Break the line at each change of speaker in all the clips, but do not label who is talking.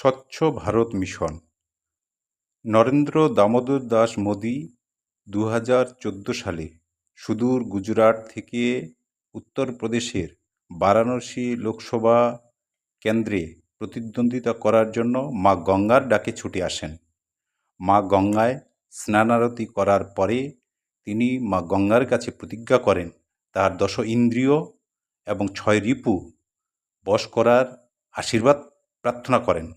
স্বচ্ছ ভারত মিশন। নরেন্দ্র দামোদর দাস মোদী দু হাজার চোদ্দ সালে সুদূর গুজরাট থেকে উত্তরপ্রদেশের বারাণসী লোকসভা কেন্দ্রে প্রতিদ্বন্দ্বিতা করার জন্য মা গঙ্গার ডাকে ছুটে আসেন। মা গঙ্গায় স্নানারতি করার পরে তিনি মা গঙ্গার কাছে প্রতিজ্ঞা করেন, তার দশ ইন্দ্রিয় এবং ছয় রিপু বশ করার আশীর্বাদ প্রার্থনা করেন।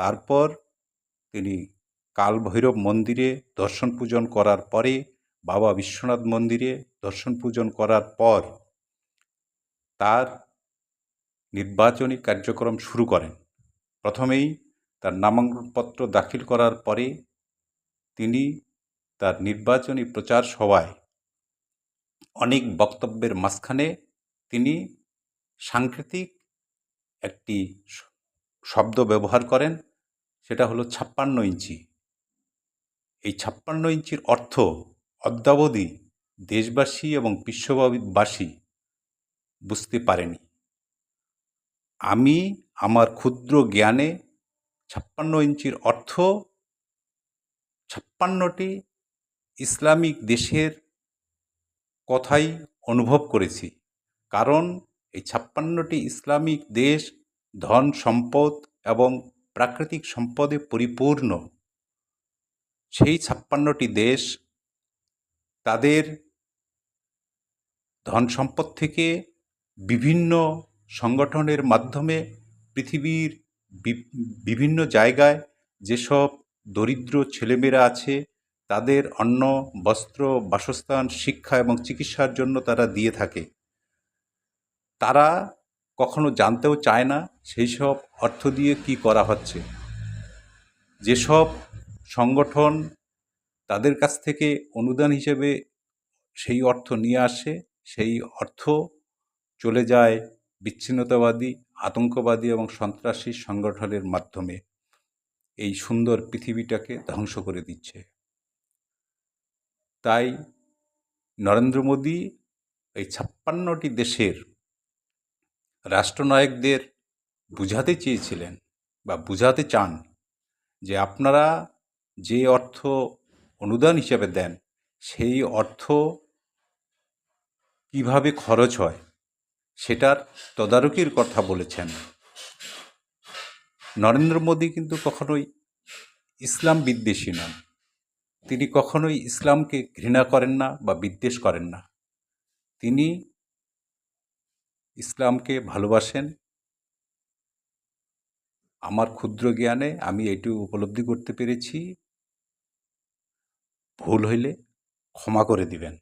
তারপর তিনি কালভৈরব মন্দিরে দর্শন পূজন করার পরে বাবা বিশ্বনাথ মন্দিরে দর্শন পূজন করার পর তার নির্বাচনী কার্যক্রম শুরু করেন। প্রথমেই তার নামাঙ্কনপত্র দাখিল করার পরে তিনি তার নির্বাচনী প্রচার সভায় অনেক বক্তব্যের মাঝখানে তিনি সাংকেতিক একটি শব্দ ব্যবহার করেন। সেটা হলো ছাপ্পান্ন ইঞ্চি। এই ছাপ্পান্ন ইঞ্চির অর্থ অদ্যাবধি দেশবাসী এবং বিশ্ববাসী বুঝতে পারেনি। আমি আমার ক্ষুদ্র জ্ঞানে ছাপ্পান্ন ইঞ্চির অর্থ ছাপ্পান্নটি ইসলামিক দেশের কথাই অনুভব করেছি। কারণ এই ছাপ্পান্নটি ইসলামিক দেশ ধন সম্পদ এবং প্রাকৃতিক সম্পদে পরিপূর্ণ। সেই ছাপ্পান্নটি দেশ তাদের ধন সম্পদ থেকে বিভিন্ন সংগঠনের মাধ্যমে পৃথিবীর বিভিন্ন জায়গায় যেসব দরিদ্র ছেলেমেয়েরা আছে, তাদের অন্ন, বস্ত্র, বাসস্থান, শিক্ষা এবং চিকিৎসার জন্য তারা দিয়ে থাকে। তারা কখনো জানতেও চায় না সেই সব অর্থ দিয়ে কী করা হচ্ছে। যেসব সংগঠন তাদের কাছ থেকে অনুদান হিসেবে সেই অর্থ নিয়ে আসে, সেই অর্থ চলে যায় বিচ্ছিন্নতাবাদী, আতঙ্কবাদী এবং সন্ত্রাসী সংগঠনের মাধ্যমে। এই সুন্দর পৃথিবীটাকে ধ্বংস করে দিচ্ছে। তাই নরেন্দ্র মোদী এই ছাপ্পান্নটি দেশের রাষ্ট্রনায়কদের বুঝাতে চেয়েছিলেন বা বুঝাতে চান যে আপনারা যে অর্থ অনুদান হিসাবে দেন, সেই অর্থ কীভাবে খরচ হয়, সেটার তদারকির কথা বলেছেন। নরেন্দ্র মোদী কিন্তু কখনোই ইসলাম বিদ্বেষী নন। তিনি কখনোই ইসলামকে ঘৃণা করেন না বা বিদ্বেষ করেন না। তিনি ইসলামকে ভালোবাসেন। আমার ক্ষুদ্র জ্ঞানে আমি এটি উপলব্ধি করতে পেরেছি। ভুল হইলে ক্ষমা করে দিবেন।